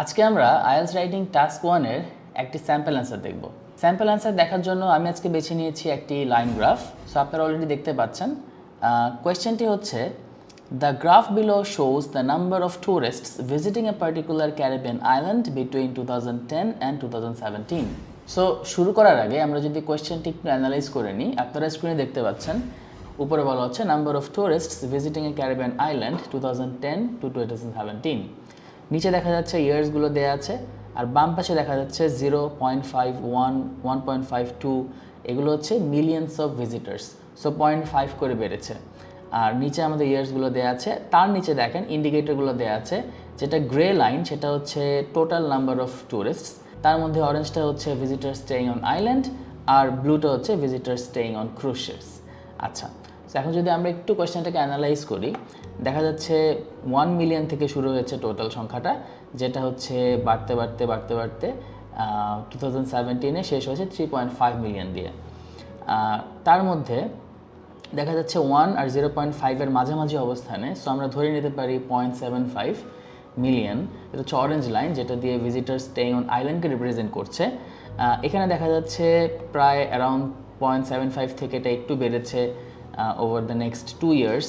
আজকে আমরা IELTS writing task ওয়ানের একটি স্যাম্পল অ্যান্সার দেখব। স্যাম্পল অ্যান্সার দেখার জন্য আমি আজকে বেছে নিয়েছি একটি লাইন গ্রাফ সো আপনারা অলরেডি দেখতে পাচ্ছেন। কোয়েশ্চেনটি হচ্ছে the graph below shows the number of tourists visiting a particular Caribbean island between two thousand ten and two thousand seventeen so শুরু করার আগে আমরা যদি কোয়েশ্চেনটি একটু অ্যানালাইজ করে নিই, আপনারা স্ক্রিনে দেখতে পাচ্ছেন, উপরে বলা হচ্ছে number of tourists visiting a Caribbean island two thousand ten to two thousand seventeen নিচে দেখা যাচ্ছে ইয়ার্সগুলো দেওয়া আছে, আর বাম পাশে দেখা যাচ্ছে zero point five one one point five two এগুলো হচ্ছে millions of visitors so point five করে বেড়েছে। আর নিচে আমাদের ইয়ার্সগুলো দেওয়া আছে, তার নিচে দেখেন ইন্ডিকেটরগুলো দেওয়া আছে, যেটা গ্রে লাইন সেটা হচ্ছে টোটাল নাম্বার অফ টুরিস্টস তার মধ্যে অরেঞ্জটা হচ্ছে ভিজিটার স্টেইং অন আইল্যান্ড আর ব্লুটা হচ্ছে visitor staying on cruise ships আচ্ছা এখন যদি আমরা একটু কোয়েশ্চেনটাকে অ্যানালাইজ করি, দেখা যাচ্ছে ওয়ান মিলিয়ন থেকে শুরু হয়েছে টোটাল সংখ্যাটা, যেটা হচ্ছে বাড়তে বাড়তে বাড়তে বাড়তে টু থাউজেন্ড সেভেন্টিনে শেষ হয়েছে থ্রি পয়েন্ট ফাইভ মিলিয়ন দিয়ে। তার মধ্যে দেখা যাচ্ছে ওয়ান আর জিরো পয়েন্ট ফাইভের মাঝামাঝি অবস্থানে সো আমরা ধরে নিতে পারি পয়েন্ট সেভেন ফাইভ মিলিয়ন এটা হচ্ছে অরেঞ্জ লাইন যেটা দিয়ে ভিজিটার স্টেইং অন আইল্যান্ডকে রিপ্রেজেন্ট করছে। এখানে দেখা যাচ্ছে প্রায় অ্যারাউন্ড পয়েন্ট সেভেন ফাইভ থেকে এটা একটু বেড়েছে। Over the next two years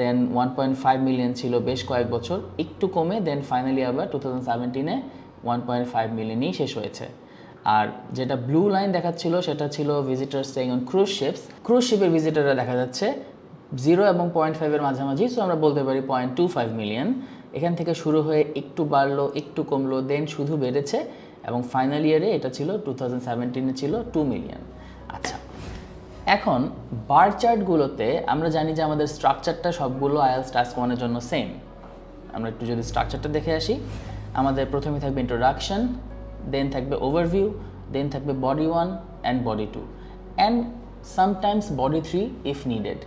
then one point five million ছিল বেশ কয়েক বছর, একটু কমে দেন ফাইনালি আবার টু থাউজেন্ড সেভেন্টিনে ওয়ান পয়েন্ট ফাইভ মিলিয়নই শেষ হয়েছে। আর যেটা ব্লু লাইন দেখাচ্ছিল, সেটা ছিল visitor staying on cruise ships cruise শিপের ভিজিটাররা দেখা যাচ্ছে জিরো এবং পয়েন্ট ফাইভের মাঝামাঝি সো আমরা বলতে পারি পয়েন্ট টু ফাইভ মিলিয়ন এখান থেকে শুরু হয়ে একটু বাড়লো, একটু কমলো দেন শুধু বেড়েছে, এবং ফাইনাল ইয়ারে এটা ছিল টু থাউজেন্ড সেভেন্টিনে ছিল টু মিলিয়ন আচ্ছা এখন বার চার্টগুলোতে আমরা জানি যে আমাদের স্ট্রাকচারটা সবগুলো আইএলস টাস্ক ওয়ানের জন্য সেম আমরা একটু যদি স্ট্রাকচারটা দেখে আসি, আমাদের প্রথমে থাকবে ইন্ট্রোডাকশন দেন থাকবে ওভারভিউ দেন থাকবে body one and body two and sometimes body three if needed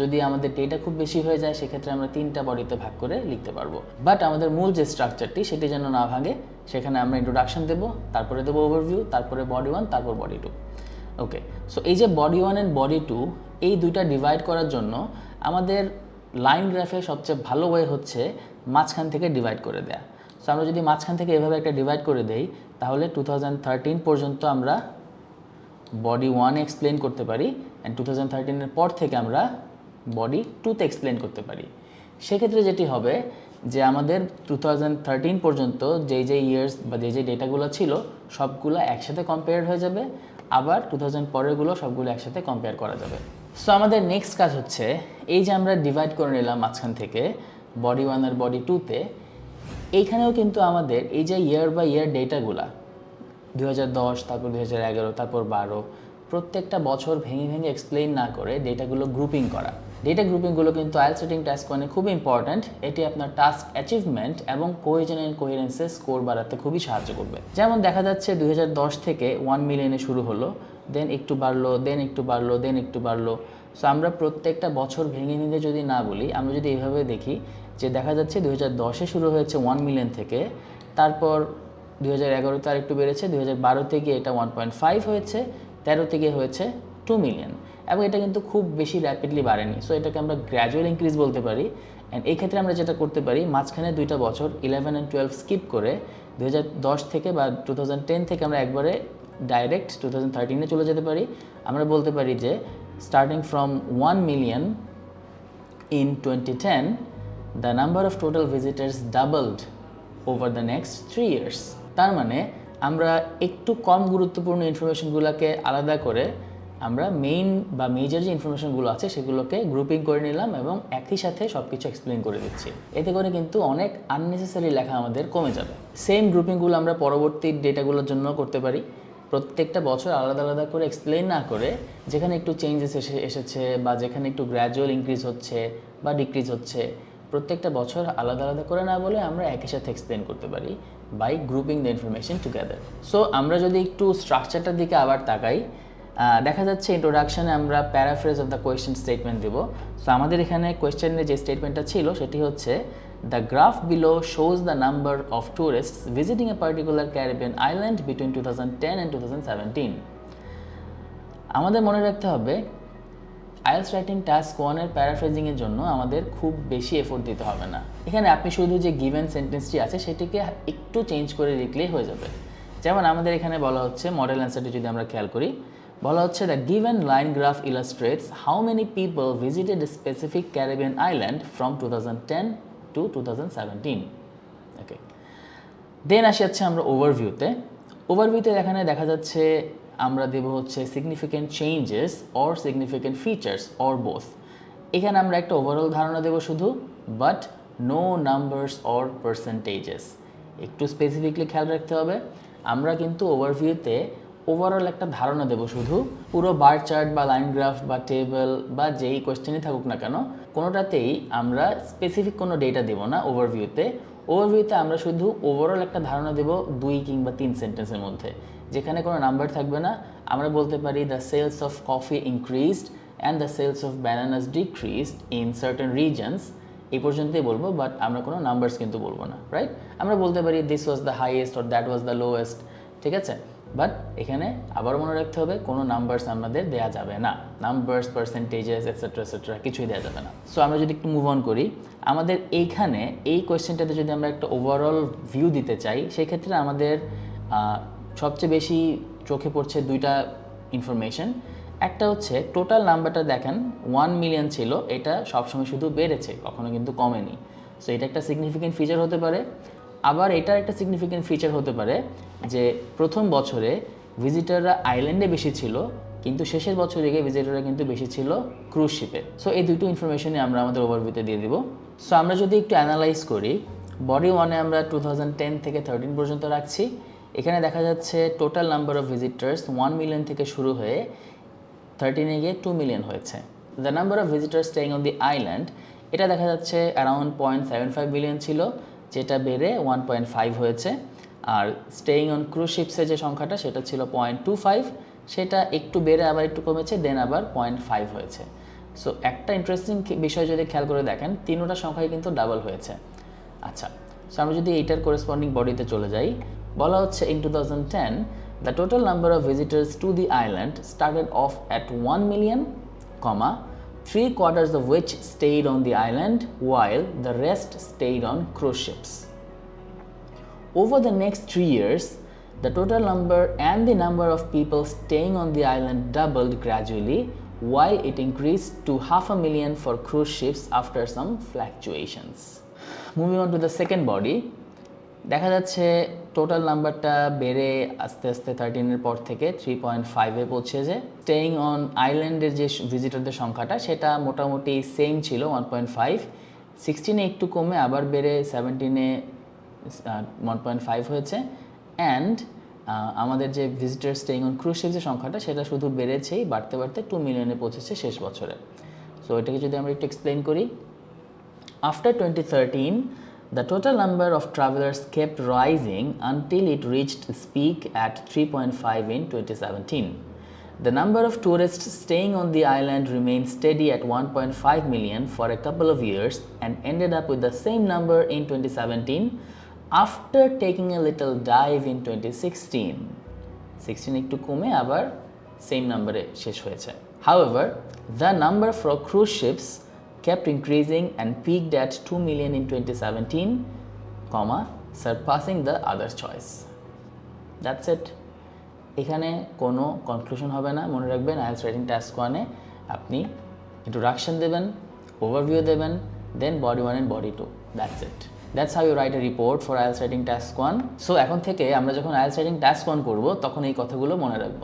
যদি আমাদের ডেটা খুব বেশি হয়ে যায়, সেক্ষেত্রে আমরা তিনটা বডিতে ভাগ করে লিখতে পারব। বাট আমাদের মূল যে স্ট্রাকচারটি সেটি যেন না ভাঙে, সেখানে আমরা ইন্ট্রোডাকশন দেবো, তারপরে দেবো ওভারভিউ তারপরে বডি ওয়ান তারপর বডি টু ওকে সো এই যে body one and body two এই দুইটা ডিভাইড করার জন্য আমাদের লাইন গ্রাফে সবচেয়ে ভালো ওয়ে হচ্ছে মাঝখান থেকে ডিভাইড করে দেয়া। সো আমরা যদি মাঝখান থেকে এভাবে একটা ডিভাইড করে দেই, তাহলে টু পর্যন্ত আমরা বডি ওয়ানে এক্সপ্লেন করতে পারি অ্যান্ড টু থাউজেন্ড পর থেকে আমরা বডি টুতে এক্সপ্লেন করতে পারি। সেক্ষেত্রে যেটি হবে যে আমাদের টু পর্যন্ত যেই যেই ইয়ার্স বা যেই যেই ডেটাগুলো ছিল, সবগুলো একসাথে কম্পেয়ার হয়ে যাবে। আবার টু থাউজেন্ড পরেরগুলো সবগুলো একসাথে কম্পেয়ার করা যাবে। সো আমাদের নেক্সট কাজ হচ্ছে, এই যে আমরা ডিভাইড করে নিলাম মাঝখান থেকে বডি ওয়ান আর বডি টুতে এইখানেও কিন্তু আমাদের এই যে ইয়ার বাই ইয়ার ডেটাগুলা দু দশ, তারপর দু এগারো, তারপর বারো প্রত্যেকটা বছর ভেঙে ভেঙে এক্সপ্লেইন না করে ডেটাগুলো গ্রুপিং করা। ডেটা গ্রুপিংগুলো কিন্তু আইল সেটিং টাস্ক ওয়ানে খুব ইম্পর্ট্যান্ট এটি আপনার টাস্ক অ্যাচিভমেন্ট এবং কোহেজন অ্যান্ড কোহেরেন্সের স্কোর বাড়াতে খুবই সাহায্য করবে। যেমন দেখা যাচ্ছে দুই হাজার দশ থেকে ওয়ান মিলিয়নে শুরু হলো দেন একটু বাড়লো দেন একটু বাড়লো দেন একটু বাড়লো। সো আমরা প্রত্যেকটা বছর ভেঙে ভেঙে যদি না বলি, আমরা যদি এইভাবে দেখি যে দেখা যাচ্ছে দু হাজার দশে শুরু হয়েছে ওয়ান মিলিয়ন থেকে, তারপর দু হাজার এগারোতে আর একটু বেড়েছে দু হাজার বারোতে গিয়ে এটা ওয়ান পয়েন্ট ফাইভ হয়েছে তেরোতে থেকে হয়েছে টু মিলিয়ন এবং এটা কিন্তু খুব বেশি র্যাপিডলি বাড়েনি। সো এটাকে আমরা গ্র্যাজুয়াল ইনক্রিজ বলতে পারি। অ্যান্ড এই ক্ষেত্রে আমরা যেটা করতে পারি, মাঝখানে দুইটা বছর ইলেভেন অ্যান্ড টুয়েলভ স্কিপ করে দু হাজার দশ থেকে বা টু থেকে আমরা একবারে ডাইরেক্ট টু থাউজেন্ড থার্টিনে চলে যেতে পারি। আমরা বলতে পারি যে starting from one million in twenty ten the number of total visitors doubled over the next three years তার মানে আমরা একটু কম গুরুত্বপূর্ণ ইনফরমেশনগুলোকে আলাদা করে আমরা মেইন বা মেজর যে ইনফরমেশনগুলো আছে সেগুলোকে গ্রুপিং করে নিলাম এবং একই সাথে সব কিছু এক্সপ্লেন করে দিচ্ছি। এতে করে কিন্তু অনেক আননেসেসারি লেখা আমাদের কমে যাবে। সেম গ্রুপিংগুলো আমরা পরবর্তী ডেটাগুলোর জন্য করতে পারি। প্রত্যেকটা বছর আলাদা আলাদা করে এক্সপ্লেন না করে যেখানে একটু চেঞ্জেস এসে এসেছে বা যেখানে একটু গ্র্যাজুয়াল ইনক্রিজ হচ্ছে বা ডিক্রিজ হচ্ছে প্রত্যেকটা বছর আলাদা আলাদা করে না বলে আমরা একই সাথে এক্সপ্লেন করতে পারি by grouping the information together so আমরা যদি একটু স্ট্রাকচারটার দিকে আবার তাকাই দেখা যাচ্ছে ইন্ট্রোডাকশনে আমরা paraphrase of the question statement দেবো। সো আমাদের এখানে কোয়েশ্চেনের যে স্টেটমেন্টটা ছিল, সেটি হচ্ছে the graph below shows the number of tourists visiting a particular Caribbean island between two thousand ten and two thousand seventeen আমাদের মনে রাখতে হবে আইএলস রাইটিং টাস্ক ওয়ানের প্যারাফ্রেজিংয়ের জন্য আমাদের খুব বেশি এফোর্ট দিতে হবে না। এখানে আপনি শুধু যে গিভেন সেন্টেন্সটি আছে, সেটিকে একটু চেঞ্জ করে লিখলেই হয়ে যাবে। যেমন আমাদের এখানে বলা হচ্ছে মডেল অ্যান্সারটি যদি আমরা খেয়াল করি, বলা হচ্ছে the given line graph illustrates how many people visited specific Caribbean island from two thousand ten to two thousand seventeen okay then আসি হচ্ছে আমরা ওভারভিউতে ওভারভিউতে এখানে দেখা যাচ্ছে আমরা দেব হচ্ছে significant changes or significant features or both এখানে আমরা একটা ওভারঅল ধারণা দেব শুধু but no numbers or percentages একটু স্পেসিফিকলি খেয়াল রাখতে হবে। আমরা কিন্তু ওভারভিউতে ওভারঅল একটা ধারণা দেব শুধু। পুরো বার চার্ট বা লাইন গ্রাফ বা টেবিল বা যেই কোয়েশ্চেনই থাকুক না কেন, কোনোটাতেই আমরা স্পেসিফিক কোনো ডেটা দেব না ওভারভিউতে ওভারভিউতে আমরা শুধু ওভারঅল একটা ধারণা দেব দুই কিংবা তিন সেন্টেন্সের মধ্যে। যেখানে কোনো নাম্বার থাকবে না। আমরা বলতে পারি the sales of coffee increased and the sales of bananas decreased in certain reasons এই পর্যন্তই বলব বাট আমরা কোনো নাম্বারস কিন্তু বলব না রাইট আমরা বলতে পারি this was the highest or that was the lowest ঠিক আছে? বাট এখানে আবার মনে রাখতে হবে, কোনো নাম্বারস আমাদের দেয়া যাবে না। নাম্বারস পার্সেন্টেজেস এটসেট্রা এটসেট্রা কিছুই দেওয়া যাবে না। সো আমরা যদি একটু মুভ অন করি, আমাদের এইখানে এই কোয়েশ্চেনটাতে যদি আমরা একটা ওভারঅল ভিউ দিতে চাই, সেক্ষেত্রে আমাদের সবচেয়ে বেশি চোখে পড়ছে দুইটা ইনফরমেশন একটা হচ্ছে টোটাল নাম্বারটা দেখেন ওয়ান মিলিয়ন ছিল, এটা সবসময় শুধু বেড়েছে, কখনো কিন্তু কমেনি। সো এটা একটা সিগনিফিকেন্ট ফিচার হতে পারে। আবার এটার একটা সিগনিফিকেন্ট ফিচার হতে পারে যে প্রথম বছরে ভিজিটাররা আইল্যান্ডে বেশি ছিল, কিন্তু শেষের বছরে গিয়ে ভিজিটাররা কিন্তু বেশি ছিল ক্রুজ শিপে সো এই দুটো ইনফরমেশনই আমরা আমাদের ওভারভিউতে দিয়ে দিব। সো আমরা যদি একটু অ্যানালাইজ করি বডি ওয়ানে আমরা টু থেকে থার্টিন পর্যন্ত রাখছি। এখানে দেখা যাচ্ছে total number of visitors one million থেকে শুরু হয়ে থার্টিনে গিয়ে টু মিলিয়ন হয়েছে। The number of visitors staying on the island এটা দেখা যাচ্ছে around point seven five million ছিল। যেটা বেড়ে ওয়ান পয়েন্ট ফাইভ হয়েছে। আর স্টেইং অন ক্রুজ শিপসের যে সংখ্যাটা, সেটা ছিল পয়েন্ট টু ফাইভ সেটা একটু বেড়ে আবার একটু কমেছে দেন আবার পয়েন্ট ফাইভ হয়েছে। সো একটা ইন্টারেস্টিং বিষয় যদি খেয়াল করে দেখেন, তিনোটা সংখ্যাই কিন্তু ডাবল হয়েছে। আচ্ছা সো আমরা যদি এইটার করেসপন্ডিং বডিতে চলে যাই, বলা হচ্ছে in two thousand ten the total number of visitors to the island started off at one million comma three quarters of which stayed on the island while the rest stayed on cruise ships. Over the next three years the total number and the number of people staying on the island doubled gradually while it increased to half a million for cruise ships after some fluctuations. Moving on to the second body দেখা যাচ্ছে total নাম্বারটা বেড়ে আস্তে আস্তে থার্টিনের পর থেকে three point ফাইভে পৌঁছেছে। স্টেইং অন আইল্যান্ডের যে ভিজিটরদের সংখ্যাটা সেটা মোটামুটি সেম ছিল ওয়ান পয়েন্ট ফাইভ সিক্সটিনে একটু কমে আবার বেড়ে সেভেন্টিনে ওয়ান পয়েন্ট ফাইভ হয়েছে। অ্যান্ড আমাদের যে ভিজিটার স্টেইং অন ক্রুজ যে সংখ্যাটা সেটা শুধু বেড়েছেই বাড়তে বাড়তে টু মিলিয়নে পৌঁছেছে শেষ বছরে। সো এটাকে যদি আমরা একটু এক্সপ্লেন করি। After twenty 2013, the total number of travelers kept rising until it reached its peak at 3.5 in 2017. The number of tourists staying on the island remained steady at 1.5 million for a couple of years and ended up with the same number in 2017 after taking a little dive in 2016. 16 একটু কমে আবার same নাম্বারে শেষ হয়েছে However, the number for cruise ships kept increasing and peaked at 2 million in 2017, comma, surpassing the other choice. That's it. এখানে কোনো conclusion হবে না মনে রাখবেন আইএলস রাইটিং টাস্ক ওয়ানে আপনি ইন্ট্রোডাকশন দেবেন ওভারভিউ দেবেন then body one and body two that's it that's how you write a report for IELTS writing task one so এখন থেকে আমরা যখন আইএলস রাইটিং টাস্ক ওয়ান করব তখন এই কথাগুলো মনে রাখব